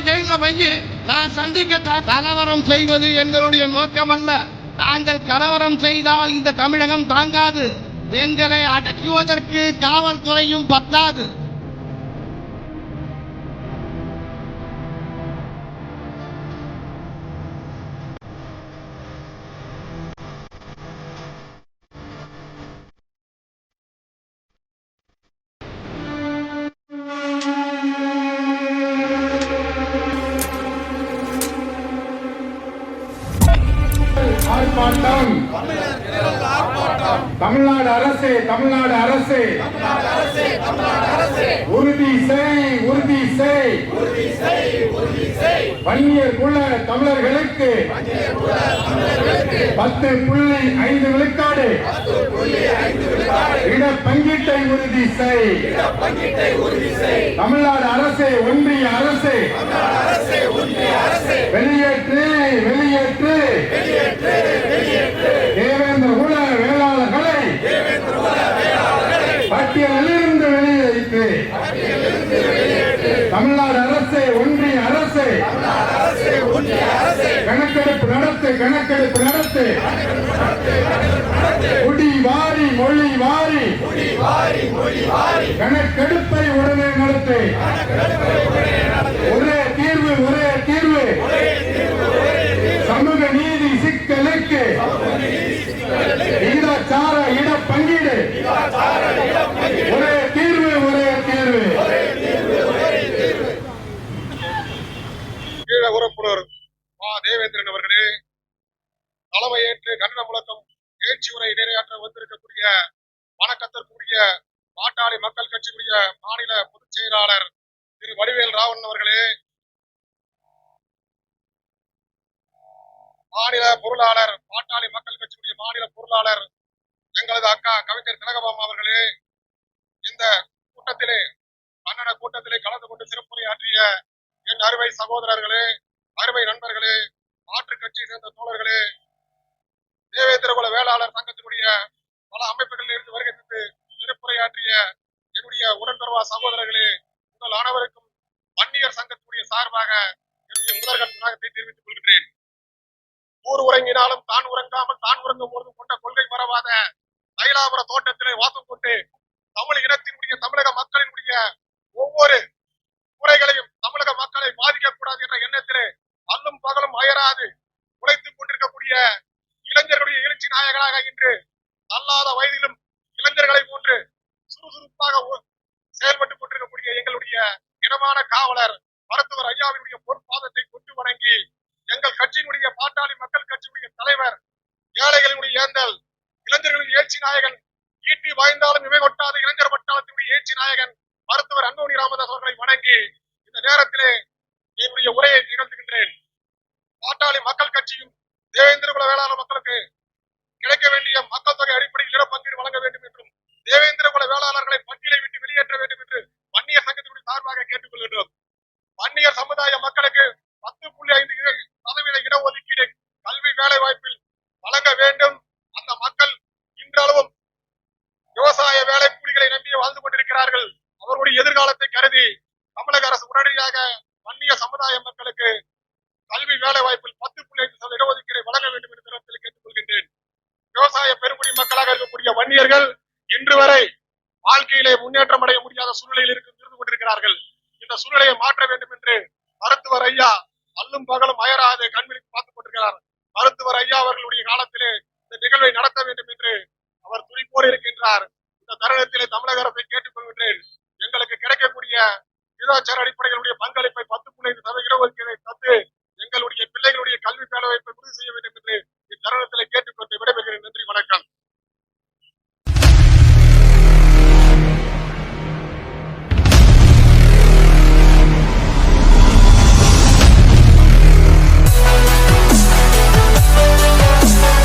வருஷம் ஜெயில நான் சந்திக்க கலவரம் செய்வது எங்களுடைய நோக்கம் அல்ல நாங்கள் கலவரம் செய்தால் இந்த தமிழகம் தாங்காது. எங்களை அடக்குவதற்கு காவல்துறையும் பத்தாது. ஆர்ப்பாட்டம். தமிழ்நாடு அரசு தமிழ்நாடு அரசு. உறுதி செய் உறுதி செய். வன்னியர் குல தமிழர்களுக்கு பத்து புள்ளி ஐந்து விழுக்காடு. இட பங்கீட்டை உறுதி செய். தமிழ்நாடு அரசு ஒன்றிய அரசு. வெளியேற்று வெளியேற்று தேவேந்திர குல வேளாளர்களை பட்டியலிலிருந்து வெளியேற்று தமிழ்நாடு அரசு ஒன்றிய அரசு கணக்கெடுப்பு நடத்து கணக்கெடுப்பு நடத்து. குடி வாரி மொழி வாரி. கணக்கெடுப்பை உடனே நடத்து. ஒரே தீர்வு ஒரே தீர்வு. சமூக நீதி சிக்கலுக்கு விகிதாச்சார இட பங்கீடு ஒரே தீர்வு ஒரே தீர்வு கீழ உறப்புனர் மா தேவேந்திரன் அவர்களே தலைமையேற்று கண்டன முழக்கம் எழுச்சி உரை நிறைவேற்ற வந்திருக்கக்கூடிய வணக்கத்திற்குரிய பாட்டாளி மக்கள் கட்சியுடைய மாநில பொதுச் செயலாளர் திரு வடிவேல் ராவன் அவர்களே. மாநில பொருளாளர் பாட்டாளி மக்கள் கட்சியுடைய மாநில பொருளாளர் எங்களது அக்கா கவிஞர் கனகபாம் அவர்களே. இந்த கூட்டத்திலே கன்னட கூட்டத்திலே கலந்து கொண்டு சிறப்புரையாற்றிய என் அறுவை சகோதரர்களே அறுவை நண்பர்களே மாற்றுக் கட்சியை சேர்ந்த தோழர்களே தேவேந்திர குல வேளாளர் சங்கத்தினுடைய பல அமைப்புகளில் இருந்து வருகை தந்து சிறப்புரையாற்றிய என்னுடைய உடன்பிறவா சகோதரர்களே உங்கள் அனைவருக்கும் வன்னியர் சங்கத்தினுடைய சார்பாக என்னுடைய முதற்கண் வணக்கத்தை தெரிவித்துக் கொள்கிறேன் ஊர் உறங்கினாலும் தான் உறங்காமல் தான் உறங்கும் பொழுதும் கொண்ட கொள்கை மறவாத தைலாபுர தோட்டத்திலே வாசம் கொண்டு தமிழ் இனத்தினுடைய தமிழக மக்களினுடைய ஒவ்வொரு முறைகளையும் தமிழக மக்கள் பாதிக்கக்கூடாது என்ற எண்ணத்திலே அல்லும் பகலும் அயராது உழைத்துக் கொண்டிருக்கக்கூடிய இளைஞர்களுடைய எழுச்சி இன்று தள்ளாத வயதிலும் இளைஞர்களை போன்று சுறுசுறுப்பாக செயல்பட்டுக் கொண்டிருக்கக்கூடிய எங்களுடைய இனமான காவலர் மருத்துவர் ஐயாவினுடைய பொற்பாதத்தை கொண்டு வணங்கி எங்கள் கட்சியினுடைய பாட்டாளி மக்கள் கட்சியினுடைய தலைவர் ஏழைகளினுடைய ஏந்தல் இளைஞர்களின் எழுச்சி நாயகன் ஈட்டி வாய்ந்தாலும் இவை கொட்டாத இளைஞர் பட்டாளத்தினுடைய எழுச்சி நாயகன் மருத்துவர் அன்போனி ராமதாஸ் அவர்களை வணங்கி இந்த நேரத்திலே என்னுடைய உரையை நிகழ்த்துகின்றேன். பாட்டாளி மக்கள் கட்சியும் தேவேந்திர குல வேளாண் மக்களுக்கு கிடைக்க வேண்டிய மக்கள் தொகை அடிப்படையில் இட பங்கீடு வழங்க வேண்டும் என்றும் தேவேந்திர குல வேளாளர்களை பட்டியலை விட்டு வெளியேற்ற வேண்டும் என்று வன்னியர் சங்கத்தினுடைய சார்பாக கேட்டுக்கொள்கின்றோம். வன்னியர் சமுதாய மக்களுக்கு பத்து புள்ளி ஐந்து இட- சதவீத இடஒதுக்கீடு கல்வி வேலை வாய்ப்பில் வழங்க வேண்டும். அந்த மக்கள் இன்றளவும் விவசாய வேலை கூலிகளை நம்பி வாழ்ந்து கொண்டிருக்கிறார்கள். அவர்களுடைய எதிர்காலத்தை கருதி தமிழக அரசு உடனடியாக வன்னிய சமுதாய மக்களுக்கு கல்வி வேலை வாய்ப்பில் பத்து புள்ளி ஐந்து சதவீத இடஒதுக்கீடை வழங்க வேண்டும் என்று நேரத்தில் கேட்டுக்கொள்கின்றேன். விவசாய பெருங்குடி மக்களாக இருக்கக்கூடிய வன்னியர்கள் இன்று வரை வாழ்க்கையிலே முன்னேற்றம் அடைய முடியாத சூழ்நிலையில் இருக்கு இருந்து கொண்டிருக்கிறார்கள். இந்த சூழ்நிலையை மாற்ற வேண்டும் என்று மருத்துவர் ஐயா அல்லும் பகலும் அயராது கண்விழித்து பார்த்துக் கொண்டிருக்கிறார். மருத்துவர் ஐயா அவர்களுடைய காலத்திலே இந்த நிகழ்வை நடத்த வேண்டும் என்று அவர் துணிப்போடு இருக்கின்றார். இந்த தருணத்திலே தமிழக அரசை கேட்டுக்கொள்கின்றேன் எங்களுக்கு கிடைக்கக்கூடிய விகிதாச்சார அடிப்படைகளுடைய பங்களிப்பை பத்து புள்ளி ஐந்து